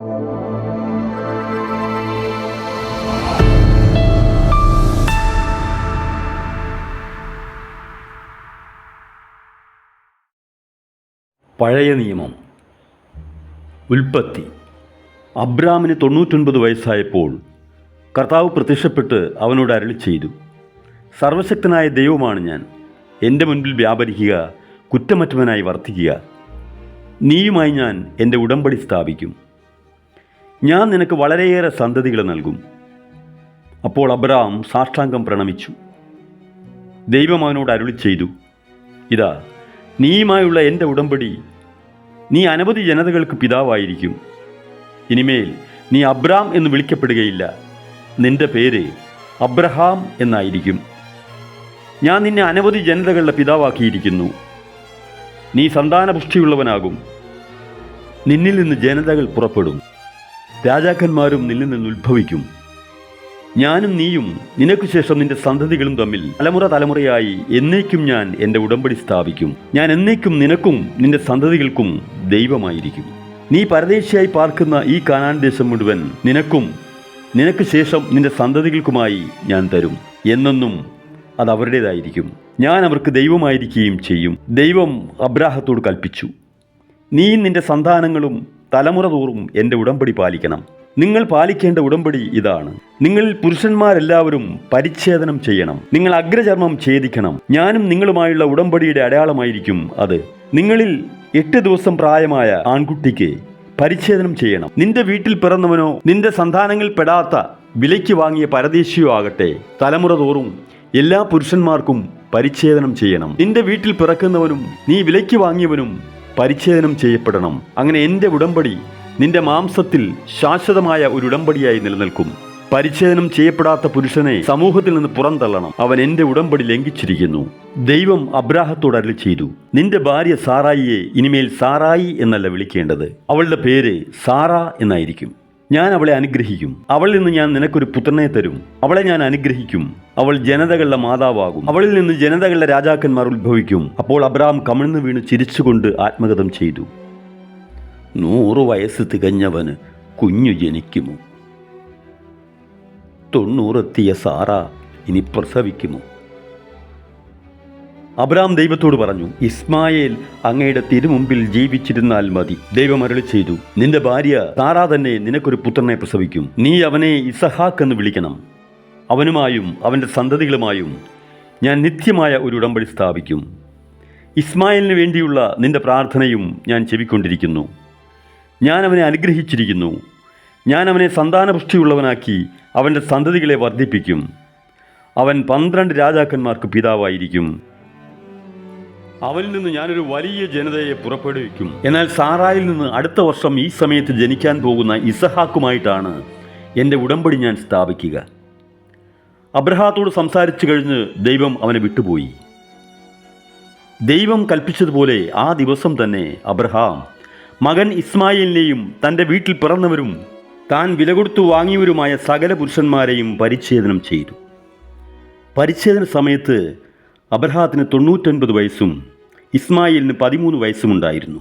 പഴയ നിയമം. ഉൽപ്പത്തി. അബ്രാമിന് തൊണ്ണൂറ്റൊൻപത് വയസ്സായപ്പോൾ കർത്താവ് പ്രത്യക്ഷപ്പെട്ട് അവനോട് അരളി ചെയ്തു. സർവശക്തനായ ദൈവമാണ് ഞാൻ. എന്റെ മുൻപിൽ വ്യാപരിക്കുക കുറ്റമറ്റവനായി വർദ്ധിക്കുക നീയുമായി ഞാൻ എന്റെ ഉടമ്പടി സ്ഥാപിക്കും. ഞാൻ നിനക്ക് വളരെയേറെ സന്തതികൾ നൽകും. അപ്പോൾ അബ്രാം സാഷ്ടാംഗം പ്രണമിച്ചു. ദൈവം അവനോട് അരുളി ചെയ്തു ഇതാ നീയുമായുള്ള എന്റെ ഉടമ്പടി നീ അനവധി ജനതകൾക്ക് പിതാവായിരിക്കും. ഇനിമേൽ നീ അബ്രാം എന്ന് വിളിക്കപ്പെടുകയില്ല. നിന്റെ പേര് അബ്രഹാം എന്നായിരിക്കും. ഞാൻ നിന്നെ അനവധി ജനതകളുടെ പിതാവാക്കിയിരിക്കുന്നു. നീ സന്താനപുഷ്ടിയുള്ളവനാകും. നിന്നിൽ നിന്ന് ജനതകൾ പുറപ്പെടും. രാജാക്കന്മാരും നിന്നിൽ നിന്ന് ഉത്ഭവിക്കും. ഞാനും നീയും നിനക്കു ശേഷം നിന്റെ സന്തതികളും തമ്മിൽ തലമുറ തലമുറയായി എന്നേക്കും ഞാൻ എന്റെ ഉടമ്പടി സ്ഥാപിക്കും. ഞാൻ എന്നേക്കും നിനക്കും നിന്റെ സന്തതികൾക്കും ദൈവമായിരിക്കും. നീ പരദേശിയായി പാർക്കുന്ന ഈ കാനാൻ ദേശം മുഴുവൻ നിനക്കും നിനക്ക് ശേഷം നിന്റെ സന്തതികൾക്കുമായി ഞാൻ തരും. എന്നെന്നും അത് അവരുടേതായിരിക്കും. ഞാൻ അവർക്ക് ദൈവമായിരിക്കുകയും ചെയ്യും. ദൈവം അബ്രാഹത്തോട് കൽപ്പിച്ചു. നീ നിന്റെ സന്താനങ്ങളും തലമുറ തോറും എന്റെ ഉടമ്പടി പാലിക്കണം. നിങ്ങൾ പാലിക്കേണ്ട ഉടമ്പടി ഇതാണ്. നിങ്ങളിൽ പുരുഷന്മാരെല്ലാവരും പരിച്ഛേദനം ചെയ്യണം. നിങ്ങൾ അഗ്രചർമ്മം ഛേദിക്കണം. ഞാനും നിങ്ങളുമായുള്ള ഉടമ്പടിയുടെ അടയാളമായിരിക്കും അത്. നിങ്ങളിൽ എട്ട് ദിവസം പ്രായമായ ആൺകുട്ടിക്ക് പരിച്ഛേദനം ചെയ്യണം. നിന്റെ വീട്ടിൽ പിറന്നവനോ നിന്റെ സന്താനങ്ങളിൽ പെടാത്ത വിലയ്ക്ക് വാങ്ങിയ പരദേശിയോ ആകട്ടെ തലമുറ തോറും എല്ലാ പുരുഷന്മാർക്കും പരിച്ഛേദനം ചെയ്യണം. നിന്റെ വീട്ടിൽ പിറക്കുന്നവനും നീ വിലയ്ക്ക് വാങ്ങിയവനും പരിച്ഛേദനം ചെയ്യപ്പെടണം. അങ്ങനെ എന്റെ ഉടമ്പടി നിന്റെ മാംസത്തിൽ ശാശ്വതമായ ഒരു ഉടമ്പടിയായി നിലനിൽക്കും. പരിച്ഛേദനം ചെയ്യപ്പെടാത്ത പുരുഷനെ സമൂഹത്തിൽ നിന്ന് പുറന്തള്ളണം. അവൻ എന്റെ ഉടമ്പടി ലംഘിച്ചിരിക്കുന്നു. ദൈവം അബ്രാഹത്തോട് അരളി ചെയ്തു നിന്റെ ഭാര്യ സാറായിയെ ഇനിമേൽ സാറായി എന്നല്ല വിളിക്കേണ്ടത്. അവളുടെ പേര് സാറ എന്നായിരിക്കും. ഞാൻ അവളെ അനുഗ്രഹിക്കും. അവളിൽ നിന്ന് ഞാൻ നിനക്കൊരു പുത്രനെ തരും. അവളെ ഞാൻ അനുഗ്രഹിക്കും. അവൾ ജനതകളുടെ മാതാവാകും. അവളിൽ നിന്ന് ജനതകളുടെ രാജാക്കന്മാർ ഉത്ഭവിക്കും. അപ്പോൾ അബ്രാം കമിഴ്ന്നു വീണ് ചിരിച്ചുകൊണ്ട് ആത്മഗതം ചെയ്തു. നൂറു വയസ്സ് തികഞ്ഞവന് കുഞ്ഞു ജനിക്കുമോ? തൊണ്ണൂറെത്തിയ സാറ ഇനി പ്രസവിക്കുമോ? അബ്രാം ദൈവത്തോട് പറഞ്ഞു ഇസ്മായേൽ അങ്ങയുടെ തിരുമുമ്പിൽ ജീവിച്ചിരുന്നാൽ മതി. ദൈവം അരളി ചെയ്തു നിന്റെ ഭാര്യ താറാ തന്നെ നിനക്കൊരു പുത്രനെ പ്രസവിക്കും. നീ അവനെ ഇസഹാക്ക് എന്ന് വിളിക്കണം. അവനുമായും അവന്റെ സന്തതികളുമായും ഞാൻ നിത്യമായ ഒരു ഉടമ്പടി സ്ഥാപിക്കും. ഇസ്മായേലിന് വേണ്ടിയുള്ള നിന്റെ പ്രാർത്ഥനയും ഞാൻ ചെവിക്കൊണ്ടിരിക്കുന്നു. ഞാൻ അവനെ അനുഗ്രഹിച്ചിരിക്കുന്നു. ഞാൻ അവനെ സന്താനപുഷ്ടിയുള്ളവനാക്കി അവന്റെ സന്തതികളെ വർദ്ധിപ്പിക്കും. അവൻ പന്ത്രണ്ട് രാജാക്കന്മാർക്ക് പിതാവായിരിക്കും. അവനിൽ നിന്ന് ഞാനൊരു വലിയ ജനതയെ പുറപ്പെടുവിക്കും. എന്നാൽ സാറായിൽ നിന്ന് അടുത്ത വർഷം ഈ സമയത്ത് ജനിക്കാൻ പോകുന്ന ഇസഹാക്കുമായിട്ടാണ് എന്റെ ഉടമ്പടി ഞാൻ സ്ഥാപിക്കുക. അബ്രഹാത്തോട് സംസാരിച്ചു കഴിഞ്ഞ് ദൈവം അവനെ വിട്ടുപോയി. ദൈവം കൽപ്പിച്ചതുപോലെ ആ ദിവസം തന്നെ അബ്രഹാം മകൻ ഇസ്മായിലിനെയും തന്റെ വീട്ടിൽ പിറന്നവരും താൻ വില കൊടുത്തു വാങ്ങിയവരുമായ സകല പുരുഷന്മാരെയും പരിച്ഛേദനം ചെയ്തു. പരിച്ഛേദന സമയത്ത് അബ്രഹാത്തിന് തൊണ്ണൂറ്റൊൻപത് വയസ്സും ഇസ്മായിലിന് പതിമൂന്ന് വയസ്സുമുണ്ടായിരുന്നു.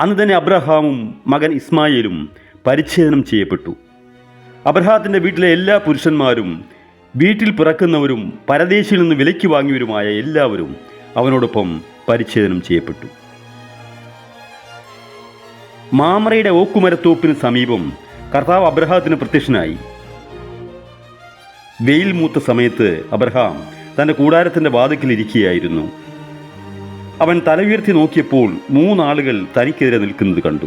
അന്ന് തന്നെ അബ്രഹാമും മകൻ ഇസ്മായിലും പരിച്ഛേദനം ചെയ്യപ്പെട്ടു. അബ്രഹാത്തിന്റെ വീട്ടിലെ എല്ലാ പുരുഷന്മാരും വീട്ടിൽ പിറക്കുന്നവരും പരദേശിയിൽ നിന്ന് വിലയ്ക്ക് വാങ്ങിയവരുമായ എല്ലാവരും അവനോടൊപ്പം പരിച്ഛേദനം ചെയ്യപ്പെട്ടു. മാമറയുടെ ഓക്കുമരത്തോപ്പിന് സമീപം കർത്താവ് അബ്രഹാത്തിന് പ്രത്യക്ഷനായി. വെയിൽ മൂത്ത സമയത്ത് അബ്രഹാം തന്റെ കൂടാരത്തിന്റെ വാതിക്കൽ ഇരിക്കുകയായിരുന്നു. അവൻ തല ഉയർത്തി നോക്കിയപ്പോൾ മൂന്നാളുകൾ തനിക്കെതിരെ നിൽക്കുന്നത് കണ്ടു.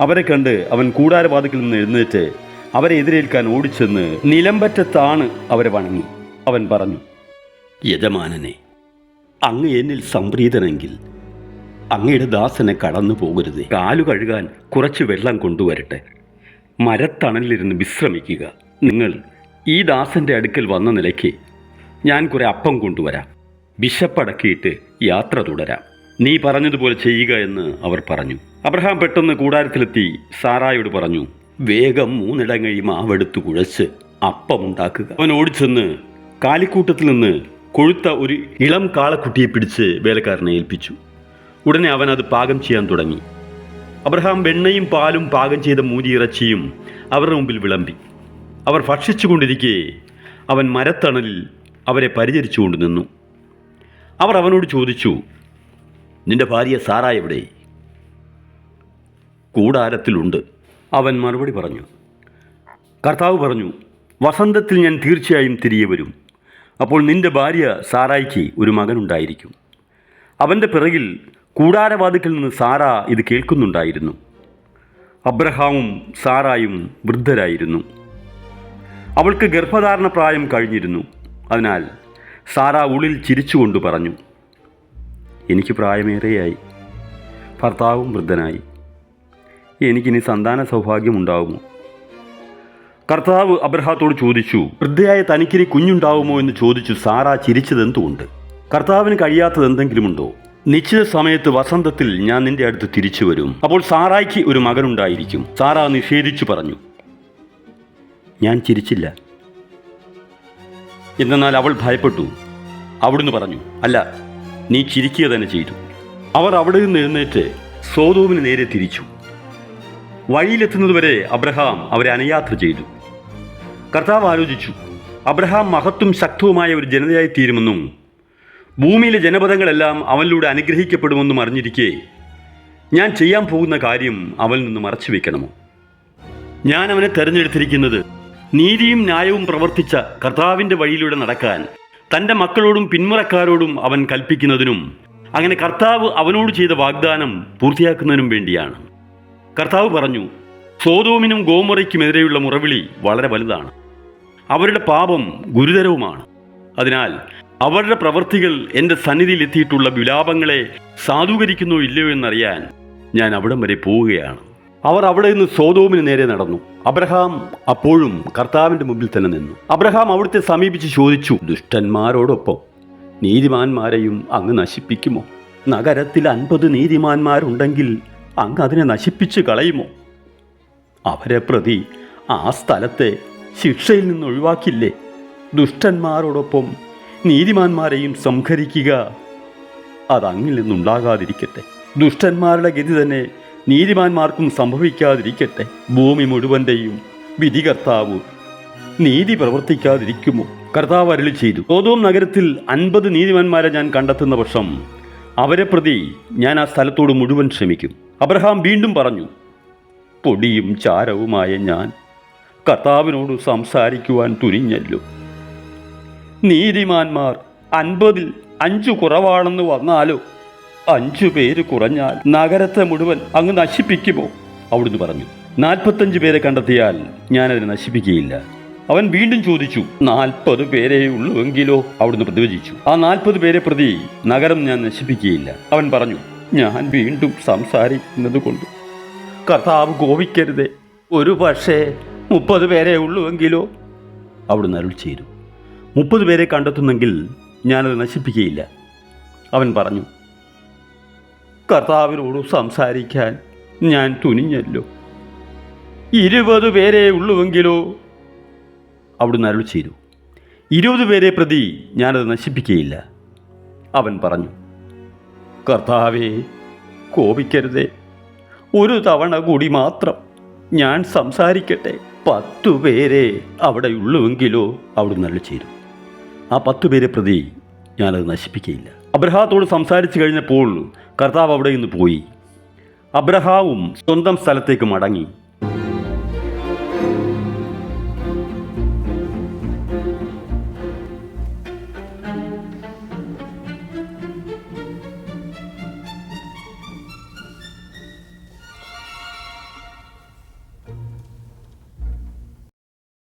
അവരെ കണ്ട് അവൻ കൂടാരവാതിക്കിൽ നിന്ന് എഴുന്നേറ്റ് അവരെ എതിരേൽക്കാൻ ഓടിച്ചെന്ന് നിലമ്പറ്റത്താണ് അവരെ വണങ്ങി. അവൻ പറഞ്ഞു യജമാനനെ അങ്ങ് എന്നിൽ സംപ്രീതനെങ്കിൽ അങ്ങയുടെ ദാസനെ കടന്നു പോകരുത്. കാലു കഴുകാൻ കുറച്ച് വെള്ളം കൊണ്ടുവരട്ടെ. മരത്തണലിലിരുന്ന് വിശ്രമിക്കുക. നിങ്ങൾ ഈ ദാസന്റെ അടുക്കൽ വന്ന നിലയ്ക്ക് ഞാൻ കുറെ അപ്പം കൊണ്ടുവരാം. വിശപ്പടക്കിയിട്ട് യാത്ര തുടരാം. നീ പറഞ്ഞതുപോലെ ചെയ്യുക എന്ന് അവർ പറഞ്ഞു. അബ്രഹാം പെട്ടെന്ന് കൂടാരത്തിലെത്തി സാറായോട് പറഞ്ഞു വേഗം മൂന്നിടങ്ങഴി മാവെടുത്ത് കുഴച്ച് അപ്പമുണ്ടാക്കുക അവൻ ഓടിച്ചെന്ന് കാലിക്കൂട്ടത്തിൽ നിന്ന് കൊഴുത്ത ഒരു ഇളം കാളക്കുട്ടിയെ പിടിച്ച് വേലക്കാരനെ ഏൽപ്പിച്ചു. ഉടനെ അവൻ അത് പാകം ചെയ്യാൻ തുടങ്ങി. അബ്രഹാം വെണ്ണയും പാലും പാകം ചെയ്ത മൂരിയിറച്ചിയും അവരുടെ മുമ്പിൽ വിളമ്പി. അവർ ഭക്ഷിച്ചുകൊണ്ടിരിക്കെ അവൻ മരത്തണലിൽ അവരെ പരിചരിച്ചുകൊണ്ട് നിന്നു. അവർ അവനോട് ചോദിച്ചു നിന്റെ ഭാര്യ സാറ എവിടെ? കൂടാരത്തിലുണ്ട്. അവൻ മറുപടി പറഞ്ഞു കർത്താവ് പറഞ്ഞു വസന്തത്തിൽ ഞാൻ തീർച്ചയായും തിരികെ വരും. അപ്പോൾ നിന്റെ ഭാര്യ സാറായിക്ക് ഒരു മകനുണ്ടായിരിക്കും അവന്റെ പിറകിൽ കൂടാരവാതിക്കൽ നിന്ന് സാറ ഇത് കേൾക്കുന്നുണ്ടായിരുന്നു. അബ്രഹാമും സാറായും വൃദ്ധരായിരുന്നു. അവൾക്ക് ഗർഭധാരണ പ്രായം കഴിഞ്ഞിരുന്നു. അതിനാൽ സാറ ഉള്ളിൽ ചിരിച്ചുകൊണ്ട് പറഞ്ഞു എനിക്ക് പ്രായമേറെയായി. ഭർത്താവും വൃദ്ധനായി. എനിക്കിനി സന്താന സൗഭാഗ്യമുണ്ടാകുമോ കർത്താവ് അബ്രഹാത്തോട് ചോദിച്ചു വൃദ്ധയായ തനിക്കിനി കുഞ്ഞുണ്ടാവുമോ? എന്ന് ചോദിച്ചു സാറ ചിരിച്ചതെന്തുകൊണ്ട്? കർത്താവിന് കഴിയാത്തത് എന്തെങ്കിലുമുണ്ടോ നിശ്ചിത സമയത്ത് വസന്തത്തിൽ ഞാൻ നിന്റെ അടുത്ത് തിരിച്ചു വരും. അപ്പോൾ സാറായ്ക്ക് ഒരു മകനുണ്ടായിരിക്കും. സാറ നിഷേധിച്ചു പറഞ്ഞു ഞാൻ ചിരിച്ചില്ല. എന്നാൽ അവൾ ഭയപ്പെട്ടു. അവിടുന്ന് പറഞ്ഞു അല്ല നീ ചിരിക്കുക തന്നെ ചെയ്തു. അവർ അവിടെ നിന്ന് എഴുന്നേറ്റ് സോതോമിന് നേരെ തിരിച്ചു. വഴിയിലെത്തുന്നതുവരെ അബ്രഹാം അവരെ അനുയാത്ര ചെയ്തു. കർത്താവ് ആലോചിച്ചു അബ്രഹാം മഹത്വം ശക്തവുമായ ഒരു ജനതയായി തീരുമെന്നും ഭൂമിയിലെ ജനപദങ്ങളെല്ലാം അവനിലൂടെ അനുഗ്രഹിക്കപ്പെടുമെന്നും അറിഞ്ഞിരിക്കെ ഞാൻ ചെയ്യാൻ പോകുന്ന കാര്യം അവനിൽ നിന്ന് മറച്ചു വയ്ക്കണമോ ഞാൻ അവനെ തെരഞ്ഞെടുത്തിരിക്കുന്നത് നീതിയും ന്യായവും പ്രവർത്തിച്ച കർത്താവിന്റെ വഴിയിലൂടെ നടക്കാൻ തന്റെ മക്കളോടും പിന്മുറക്കാരോടും അവൻ കൽപ്പിക്കുന്നതിനും അങ്ങനെ കർത്താവ് അവനോട് ചെയ്ത വാഗ്ദാനം പൂർത്തിയാക്കുന്നതിനും വേണ്ടിയാണ്. കർത്താവ് പറഞ്ഞു സോതോമിനും ഗോമുറയ്ക്കുമെതിരെയുള്ള മുറവിളി വളരെ വലുതാണ്. അവരുടെ പാപം ഗുരുതരവുമാണ്. അതിനാൽ അവരുടെ പ്രവൃത്തികൾ എന്റെ സന്നിധിയിൽ എത്തിയിട്ടുള്ള വിലാപങ്ങളെ സാധൂകരിക്കുന്നോ ഇല്ലയോ എന്നറിയാൻ ഞാൻ അവിടം വരെ പോവുകയാണ്. അവർ അവിടെ നിന്ന് സോതോമിന് നേരെ നടന്നു. അബ്രഹാം അപ്പോഴും കർത്താവിന്റെ മുമ്പിൽ തന്നെ നിന്നു. അബ്രഹാം അവിടുത്തെ സമീപിച്ച് ചോദിച്ചു ദുഷ്ടന്മാരോടൊപ്പം നീതിമാന്മാരെയും അങ്ങ് നശിപ്പിക്കുമോ? നഗരത്തിൽ അൻപത് നീതിമാന്മാരുണ്ടെങ്കിൽ അങ്ങ് അതിനെ നശിപ്പിച്ച് കളയുമോ? അവരെ പ്രതി ആ സ്ഥലത്തെ ശിക്ഷയിൽ നിന്ന് ഒഴിവാക്കില്ലേ? ദുഷ്ടന്മാരോടൊപ്പം നീതിമാന്മാരെയും സംഹരിക്കുക അതങ്ങിൽ നിന്നുണ്ടാകാതിരിക്കട്ടെ. ദുഷ്ടന്മാരുടെ ഗതി തന്നെ നീതിമാന്മാർക്കും സംഭവിക്കാതിരിക്കട്ടെ. ഭൂമി മുഴുവന്റെയും വിധികർത്താവ് നീതി പ്രവർത്തിക്കാതിരിക്കുമോ? കർത്താവ് അരളി ചെയ്തു. ഓതോം നഗരത്തിൽ അൻപത് നീതിമാന്മാരെ ഞാൻ കണ്ടെത്തുന്ന പക്ഷം അവരെ പ്രതി ഞാൻ ആ സ്ഥലത്തോട് മുഴുവൻ ശ്രമിക്കും അബ്രഹാം വീണ്ടും പറഞ്ഞു പൊടിയും ചാരവുമായ ഞാൻ കർത്താവിനോട് സംസാരിക്കുവാൻ തുനിഞ്ഞല്ലോ. നീതിമാന്മാർ അൻപതിൽ അഞ്ചു കുറവാണെന്ന് വന്നാലോ? അഞ്ചു പേര് കുറഞ്ഞാൽ നഗരത്തെ മുഴുവൻ അങ്ങ് നശിപ്പിക്കുമോ? അവിടുന്ന് പറഞ്ഞു നാൽപ്പത്തഞ്ച് പേരെ കണ്ടെത്തിയാൽ ഞാനതിനെ നശിപ്പിക്കുകയില്ല. അവൻ വീണ്ടും ചോദിച്ചു നാൽപ്പത് പേരേ ഉള്ളുവെങ്കിലോ അവിടുന്ന് പ്രതിവചിച്ചു ആ നാൽപ്പത് പേരെ പ്രതി നഗരം ഞാൻ നശിപ്പിക്കുകയില്ല. അവൻ പറഞ്ഞു ഞാൻ വീണ്ടും സംസാരിക്കുന്നത് കൊണ്ട്. കർത്താവ് കോപിക്കരുതേ ഒരു പക്ഷേ മുപ്പത് പേരേ ഉള്ളുവെങ്കിലോ അവിടുന്ന് അരുൾ ചെയ്തു മുപ്പത് പേരെ കണ്ടെത്തുന്നെങ്കിൽ ഞാനത് നശിപ്പിക്കുകയില്ല. അവൻ പറഞ്ഞു കർത്താവിനോട് സംസാരിക്കാൻ ഞാൻ തുനിഞ്ഞല്ലോ. ഇരുപത് പേരെ ഉള്ളുവെങ്കിലോ അവിടുന്ന് അരുൾ ചെയ്തു. ഇരുപത് പേരെ പ്രതി ഞാനത് നശിപ്പിക്കുകയില്ല. അവൻ പറഞ്ഞു കർത്താവേ കോപിക്കരുതേ. ഒരു തവണ കൂടി മാത്രം ഞാൻ സംസാരിക്കട്ടെ. പത്തു പേരെ അവിടെ ഉള്ളുവെങ്കിലോ അവിടുന്ന് അരുൾ ചെയ്തു. ആ പത്തു പേരെ പ്രതി ഞാനത് നശിപ്പിക്കുകയില്ല. അബ്രഹാത്തോട് സംസാരിച്ചു കഴിഞ്ഞപ്പോൾ കർത്താവ് അവിടെ നിന്ന് പോയി. അബ്രഹാവും സ്വന്തം സ്ഥലത്തേക്ക് മടങ്ങി.